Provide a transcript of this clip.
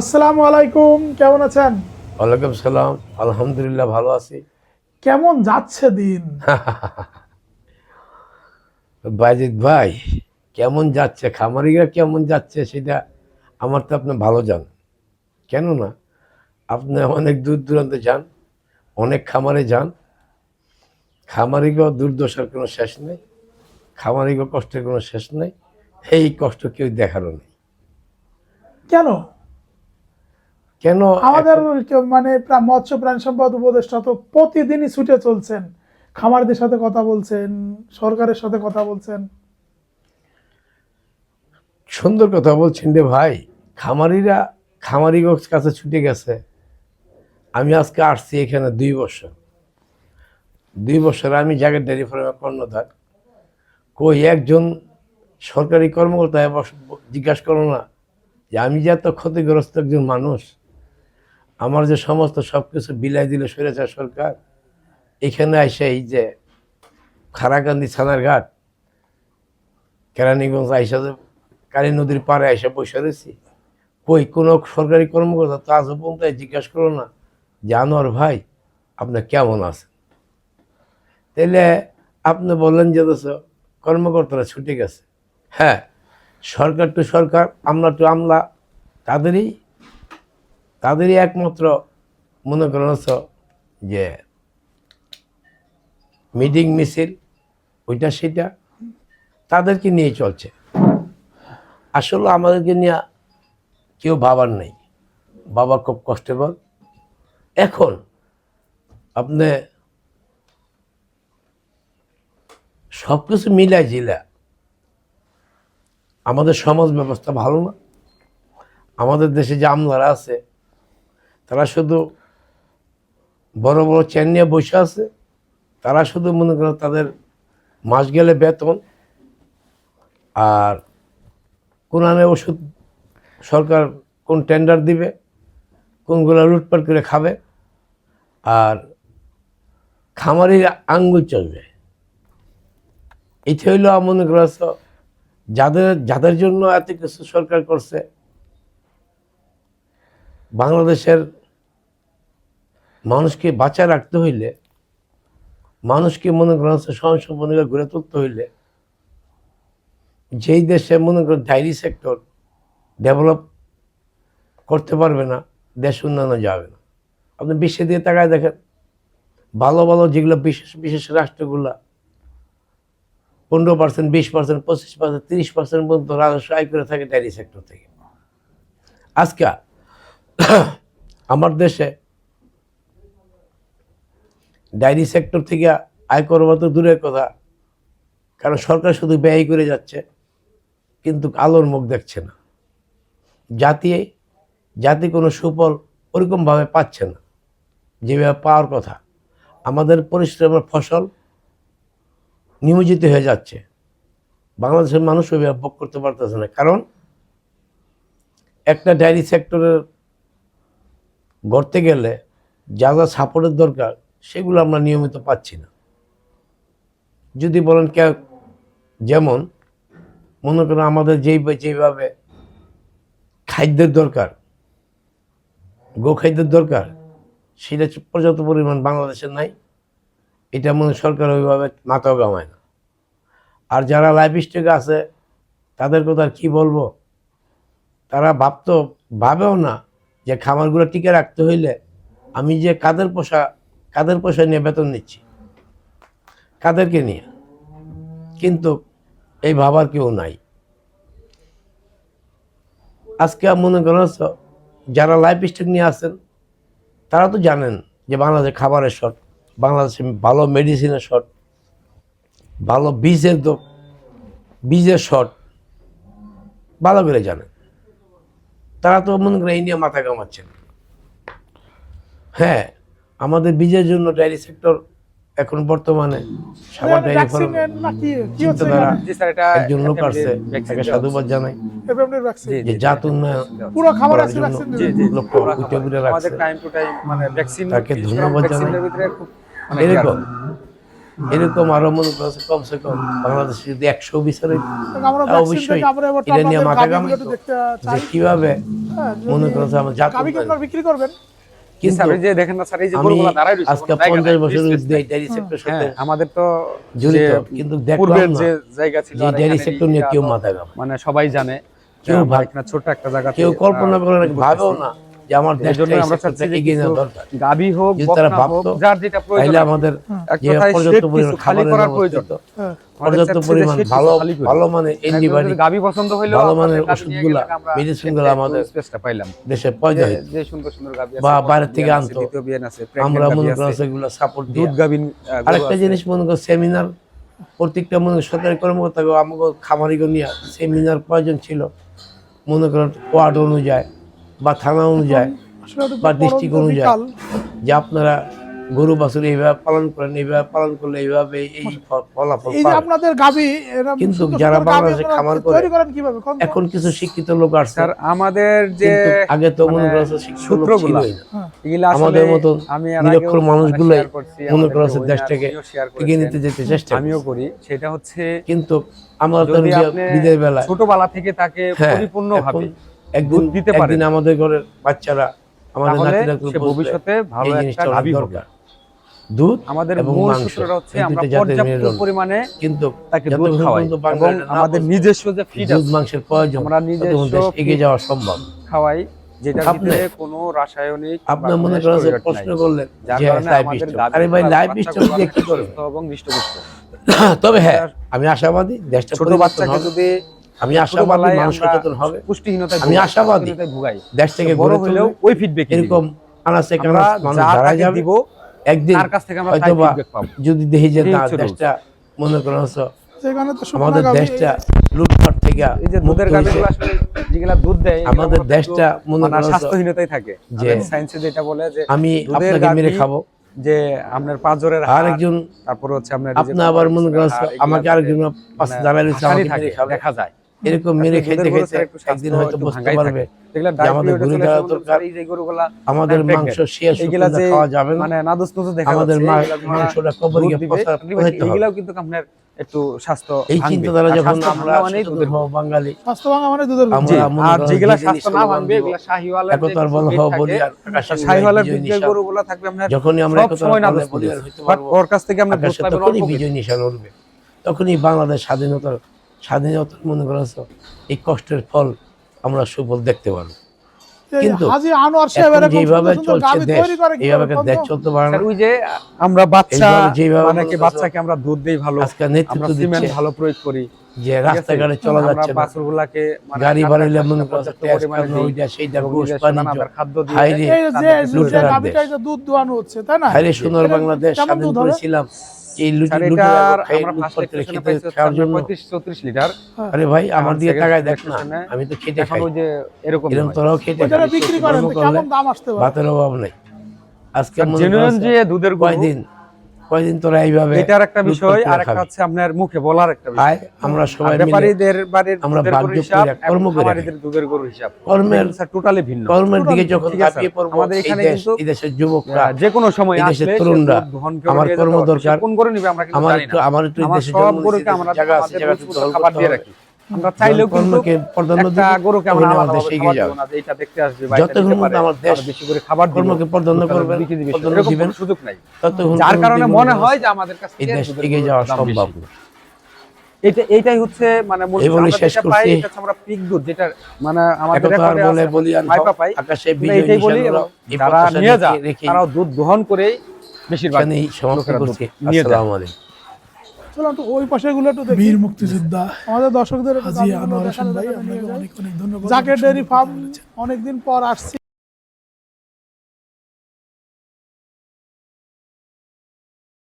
আসসালামু আলাইকুম কেমন আছেন? ওয়ালাইকুম সালাম আলহামদুলিল্লাহ ভালো আছি। কেমন যাচ্ছে দিন? বাইজিৎ ভাই কেমন যাচ্ছে? খামারিরা কেমন যাচ্ছে সেটা আমার তো আপনি ভালো জান কেন না আপনি অনেক দূর দূরান্তে যান অনেক খামারে যান। খামারিগো দুর্দশার কোনো শেষ নেই খামারিগো কষ্টের কোনো শেষ নেই এই কষ্ট কেউ দেখারও নেই। কেন? কেন আমাদের মানে মৎস্য প্রাণী সম্পদ উপদেষ্টা তো প্রতিদিনই ছুটে চলছেন। খামারদের সাথে কথা বলছেন সরকারের সাথে কথা বলছেন। সুন্দর কথা বলছেন রে ভাই। খামারিরা খামারিগো কাছে ছুটে গেছে। আমি আজকে আসছি এখানে দুই বছর। দুই বছর আমি জায়গার ডেয়ারি ফার্মে কর্ণধার। কই একজন সরকারি কর্মকর্তা জিজ্ঞাসা করো না যে আমি যে এত ক্ষতিগ্রস্ত একজন মানুষ। আমার যে সমস্ত সব কিছু বিলাই দিল সরেছে সরকার, এখানে এসে এই যে খারাকান্দি থানার ঘাট, কেরানীগঞ্জ আইসা যে কালী নদীর পাড়ে এসে বসে রয়েছি। কই, কোনো সরকারি কর্মকর্তা তো আজও পর্যন্ত জিজ্ঞাসা করো না যে, আনোয়ার ভাই, আপনি কেমন আছেন? তাহলে আপনি বললেন যে কর্মকর্তারা ছুটে গেছে। হ্যাঁ সরকার টু সরকার আমলা টু আমলা তাদেরই তাদেরই একমাত্র মনে করেন যে মিটিং মিছিল, ওইটা সেটা, তাদেরকে নিয়ে চলছে। আসলে আমাদেরকে নিয়ে কেউ ভাবার নেই। বাবা খুব কষ্টকর এখন আপনি সব কিছু মিলাই জিলা, আমাদের সমাজ ব্যবস্থা ভালো না। আমাদের দেশে যে আমলারা আছে তারা শুধু বড় বড় চেন নিয়ে বসে আছে, তারা শুধু মনে করো তাদের মাস গেলে বেতন আর কোন আনে ওষুধ সরকার কোন টেন্ডার দিবে, কোনগুলো লুটপাট করে খাবে আর খামারির আঙ্গুল চলবে। এটা হইল মনে করছ যাদের যাদের জন্য এত কিছু সরকার করছে বাংলাদেশের মানুষকে বাঁচায় রাখতে হইলে, মানুষকে মনে করেন স্বয়ংসম্পন্ন গড়ে তুলতে হইলে, যেই দেশে মনে করেন ডায়েরি সেক্টর ডেভেলপ করতে পারবে না, দেশ উন্নয়ন যাবে না। আপনি বিশ্বের দিকে তাকায় দেখেন, ভালো ভালো যেগুলো বিশেষ বিশেষ রাষ্ট্রগুলা, পনেরো পার্সেন্ট বিশ পার্সেন্ট পঁচিশ পার্সেন্ট তিরিশ পার্সেন্ট পর্যন্ত রাজস্ব আয় করে থাকে ডায়েরি সেক্টর থেকে। আজকে আমার দেশে ডায়েরি সেক্টর থেকে আয় করবা তো দূরের কথা। কারণ সরকার শুধু ব্যয় করে যাচ্ছে, কিন্তু আলোর মুখ দেখছে না। জাতি জাতি কোনো সুফল ওরকমভাবে পাচ্ছে না। যেভাবে পাওয়ার কথা। আমাদের পরিশ্রমের ফসল নিয়োজিত হয়ে যাচ্ছে। বাংলাদেশের মানুষ ওইভাবে ভোগ করতে পারতেছে না। কারণ একটা ডায়েরি সেক্টরের গড়তে গেলে যা যা সাপোর্টের দরকার, সেগুলো আমরা নিয়মিত পাচ্ছি না। যদি বলেন কে যেমন, মনে করেন আমাদের যেই যেইভাবে খাদ্যের দরকার গো খাদ্যের দরকার, সেটা পর্যাপ্ত পরিমাণ বাংলাদেশে নাই। এটা মনে সরকার ওইভাবে মাথাও গামায় না। আর যারা লাইফ স্টকে আছে, তাদের কথা আর কী বলব? তারা ভাবতো, ভাবেও না যে খামারগুলো টিকে রাখতে হইলে আমি যে কাদের পোষা, কাদের পয়সা নিয়ে বেতন নিচ্ছি? কাদেরকে নিয়ে? কিন্তু এই ভাবার কেউ নাই। আজকে মনে করেন যারা লাইফ স্টক নিয়ে আসেন তারা তো জানেন যে বাংলাদেশে খাবারের শর্ট, বাংলাদেশে ভালো মেডিসিনের শর্ট, ভালো বীজের তো বীজের শর্ট, ভালো করে জানেন। তারা তো মনে করেন এই নিয়ে মাথা কামাচ্ছেন হ্যাঁ আমাদের বীজের জন্য ডায়েরি সেক্টর এখন বর্তমানে সাবার ডায়েরি ফার্ম ভ্যাকসিনের নাকি চিন্তাধারা এখানে? জি স্যার এটা একজন লোক আসছে তাকে সাধুবাদ জানাই। যে জাত উন্নয়ন পুরো খাবার আছে জন্য ভ্যাকসিন জি, জি, লক্ষ পুরো উঠে উঠে রাখছে টাইম টু টাইম মানে ভ্যাকসিন তাকে ধন্যবাদ জানাই। ভিতরে খুব মানে এরকম এরকম আরও মনে করছে কমসে কম বাংলাদেশে যদি একশো বিচারে হ্যাঁ, অবশ্যই এটা নিয়ে মাথা দেখতে যে কীভাবে হ্যাঁ, মনে করছে আমার জাত বিক্রি করবেন। হ্যাঁ, সাথে আমাদের তো কিন্তু পূর্বের দেখলাম যে না জায়গা ছিল যে আর ডেয়ারি এখানে সেক্টর নিয়ে এটা কেউ তো মাথা ঘাম মানে সবাই জানে কেউ ছোট একটা জায়গা কেউ কল্পনা করে না ভাবেও না যে আমার এই জন্য আমরা আমরা চাচ্ছি যে এগিয়ে নেওয়া দরকার। গাবি হোক তারা ভাবতো, যার যেটা প্রয়োজন তাইলে আমাদের এক যে কথায় পর্যাপ্ত পরিমাণ কিছু খালি করার প্রয়োজন। হ্যাঁ। পর্যাপ্ত পরিমাণ ভালো ভালো মানে অ্যান্টিবায়োটিক গাবি পছন্দ হইল ভালো আমরা মানের তাদের কাছে নিয়ে ওষুধগুলা, গেলে আমরা মেডিসিনগুলা একটু আমাদের space-টা পাইলাম। দেশে প্রয়োজন যে- যে সুন্দর সুন্দর গাবি আছে বা বাইরে থেকে আনতো। আমরা মনে গাভী করি সেগুলো সাপোর্ট দুধ গাবিন আরেকটা জিনিস মনে করো সেমিনার প্রত্যেকটা মনে করো সরকারি কর্মকর্তা আমাকে নিয়ে সেমিনার প্রয়োজন ছিল। মনে করেন ওয়ার্ড অনুযায়ী। বা থানা অনুযায়ী বা ডিস্ট্রিক্ট অনুযায়ী যে আপনারা গরু বাছুর এইভাবে পালন করেন এইভাবে পালন করলে এইভাবে এই ফলাফল এই যে আপনাদের গাবি কিন্তু যারা বাংলাদেশে খামার করে, তৈরি করেন কীভাবে? কোন এখন কিছু শিক্ষিত লোক আসছে। স্যার আমাদের যে আগে তো মনে মানে করছে শিক্ষিত লোক হ্যাঁ। আমাদের মতন আমি নিরক্ষর আগেও মানুষগুলোই মনে করছে দেশটাকে এগিয়ে নিতে যেতে চেষ্টা আমিও করি সেটা হচ্ছে কিন্তু আমরা তো বিদের বেলায় ছোটবেলা থেকে তাকে হ্যাঁ, পরিপূর্ণ ভাবে এখন একদিন দিতে পারেন। একদিন আমাদের ঘরের বাচ্চারা আমাদের নাতিরা ভবিষ্যতে ভালো একটা হবে। দুধ আমাদের মূল সূত্রটা হচ্ছে আমরা পর্যাপ্ত পরিমাণে কিন্তু তাকে দুধ খাওয়াই এবং আমাদের নিজস্ব যে ফিড দুধ মাংসের প্রয়োজন আমরা নিজস্ব এগিয়ে যাওয়া সম্ভব। খাওয়াই যেটা আপনি- ভিতরে কোনো রাসায়নিক বা আপনার মনে করেন যে প্রশ্ন করলেন যে আমাদের আরে ভাই লাইফ দিয়ে কি করবে এবং হৃষ্টপুষ্ট। তবে হ্যাঁ আমি আশাবাদী দেশটা ছোট বাচ্চাকে যদি আমি আশাবাদী মানুষ সচেতন হবে। পুষ্টিহীনতায় আমি আশাবাদী। ভুগাই। দেশ থেকে বড় তুললে ওই ফিডব্যাক এরকম আমরা মানুষ যাবে দিব একদিন তার কাছ থেকে আমরা পাবো। যদি দেখি যে না দেশটা মনে করেন আমাদের দেশটা লুটপাট থেকে এই যে দুধের। গাভীগুলো আসলে যেগুলা দুধ দেয় আমাদের দেশটা মনে মানে করো স্বাস্থ্যহীনতায় থাকে। যে সায়েন্সে যেটা বলে যে আমি আপনাকে মেরে খাব। যে আপনার পাঁচজোরের আর হাড়, একজন তারপর হচ্ছে আপনার আপনি আবার মনে করেন আমাকে আরেকজন পাশে মানে আমাকে থাকে, দেখা যায়। এরকম মেরে খেতে খেতে একদিন হয়তো বুঝতে পারবে আমাদের ঘুরে চলে দরকার। এই যে গরুগুলা আমাদের মাংস শেষ খাওয়া যাবে না মানে নাদুস নুদুস দেখা আমাদের মাংসটা কবরে গিয়ে হবে। এগুলাও কিন্তু আপনার একটু স্বাস্থ্য এই চিন্তাধারা যখন আমরা ভাঙা দুধের বাঙালি স্বাস্থ্য ভাঙা মানে দুধের গরু। জি, আমরা আর যেগুলা স্বাস্থ্য না ভাঙবে এগুলা শাহিওয়ালের একতার বল কিছু বলি আর শাহিওয়ালের বিজয় গরুগুলা থাকবে আপনার যখনই আমরা একতার সময় বলে নাদুস বলি নুদুস। আর হইতে বাট ওর কাছ থেকে আমরা বিজয় নিশান উঠবে তখনই বাংলাদেশ স্বাধীনতার স্বাধীনতা মনে করা এই কষ্টের ফল আমরা সুফল দেখতে পারব। কিন্তু যেভাবে চলছে দেশ এইভাবে দেশ চলতে পারে না। ওই যে আমরা বাচ্চা যেভাবে বাচ্চাকে আমরা দুধ দেই ভালো নেতৃত্ব ভালো প্রয়োগ করি। যে? রাস্তাঘাটে চলা যাচ্ছে বাছুরগুলাকে মানে গাড়ি বাড়াইলে মনে করছে ওইটা সেইটা গোশ নিজস্ব খাদ্য দিয়ে দুধ দোয়ানো হচ্ছে তাই না? হাইরে এটা বাংলাদেশ স্বাধীন করেছিলাম। এই লুটি স্যার, লুটি এটার খাই আমরা ফার্স্ট করে খেতে খাওয়ার জন্য 35 34 লিটার। আরে ভাই আমার আমার দিকে তাকায় দেখ না। আমি তো খেতে খাই। যে এরকম এরকম তোরাও ওইটারা বিক্রি করেন কেমন দাম আসতে পারে? ভাতের অভাব নেই। আজকে মনে genuine যে দুধের গরু, কয়দিন কয়দিন তোরা এইভাবে এটার একটা বিষয় আর একটা হচ্ছে আপনার মুখে বলার একটা বিষয়। আমরা সবাই ব্যাপারীদের বাড়ির আমরা কর্ম করে দুধের গরুর হিসাব। কর্মের স্যার টোটালি ভিন্ন। কর্মের দিকে যখন ঝাঁপিয়ে পড়ব আমাদের এখানে কিন্তু এই দেশের যুবকরা যে কোনো সময় দেশের আসলে তরুণরা, আমার কর্ম দরকার। কোন করে নিবে আমরা কিন্তু জানি না। আমার একটু এই আমার দেশে জন্ম নিয়েছি, আমরা জায়গা আছে জায়গা খাবার দিয়ে রাখি। আমরা চাইলেও কিন্তু একটা গরুকে আমরা খাবার দেবো না এটা দেখতে আসবে যতক্ষণ আমার দেশ বেশি করে খাবার দিব, কর্মকে এরকম দিবেন সুযোগ নাই। যার কারণে মনে হয় যে আমাদের কাছ এই দেশ এগিয়ে যাওয়া সম্ভব এটা এইটাই হচ্ছে মানে মূল আমরা শেষ করছি। এটা আমরা পিক দুধ যেটা মানে আমাদের রেকর্ডে বলে বলি পাই। আকাশে বিজয় এটাই বলি যারা নিয়ে যা তারাও দুধ দহন করেই বেশিরভাগ সমাপ্ত করছি। আসসালামু আলাইকুম। চলো একটু ওই পাশে গুলো একটু দেখি। বীর মুক্তিযোদ্ধা আমাদের দর্শকদের হাজি আনোয়ার হোসেন ভাই। অনেক অনেক ধন্যবাদ। জাকের ডেয়ারি ফার্ম অনেকদিন পর আসছি।